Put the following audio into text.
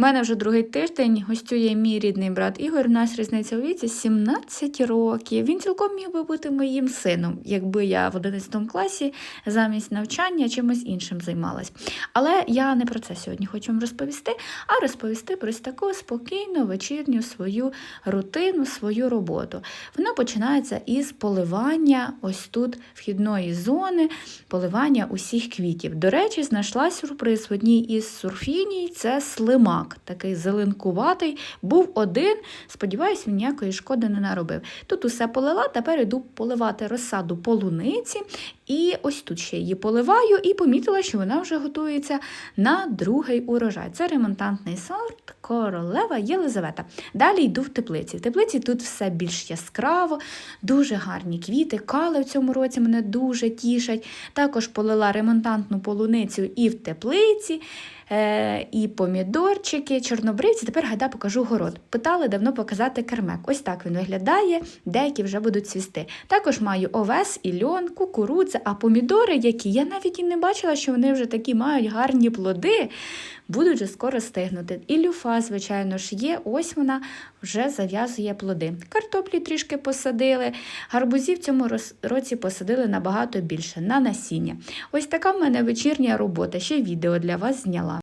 У мене вже другий тиждень гостює мій рідний брат Ігор. У нас різниця у віці 17 років. Він цілком міг би бути моїм сином, якби я в 11 класі замість навчання чимось іншим займалась. Але я не про це сьогодні хочу вам розповісти, а розповісти про таку спокійну вечірню свою рутину, свою роботу. Вона починається із поливання ось тут вхідної зони, поливання усіх квітів. До речі, знайшла сюрприз в одній із сурфіній. Це слимак, такий зеленкуватий. Був один. Сподіваюсь, він ніякої шкоди не наробив. Тут усе полила, тепер йду поливати розсаду полуниці. І ось тут ще її поливаю і помітила, що вона вже готується на другий урожай. Це ремонтантний сорт королева Єлизавета. Далі йду в теплиці. В теплиці тут все більш яскраво, дуже гарні квіти. Кали в цьому році мене дуже тішать. Також полила ремонтантну полуницю і в теплиці. Е, і помідорчики, чорнобривці. Тепер гайда покажу город. Питали давно показати кермек. Ось так він виглядає, деякі вже будуть цвісти. Також маю овес і льон, кукурудза, а помідори, які я навіть і не бачила, що вони вже такі мають гарні плоди, будуть вже скоро стигнути. І люфа, звичайно ж, є. Ось вона вже зав'язує плоди. Картоплі трішки посадили, гарбузів в цьому році посадили набагато більше на насіння. Ось така в мене вечірня робота. Ще відео для вас зняла.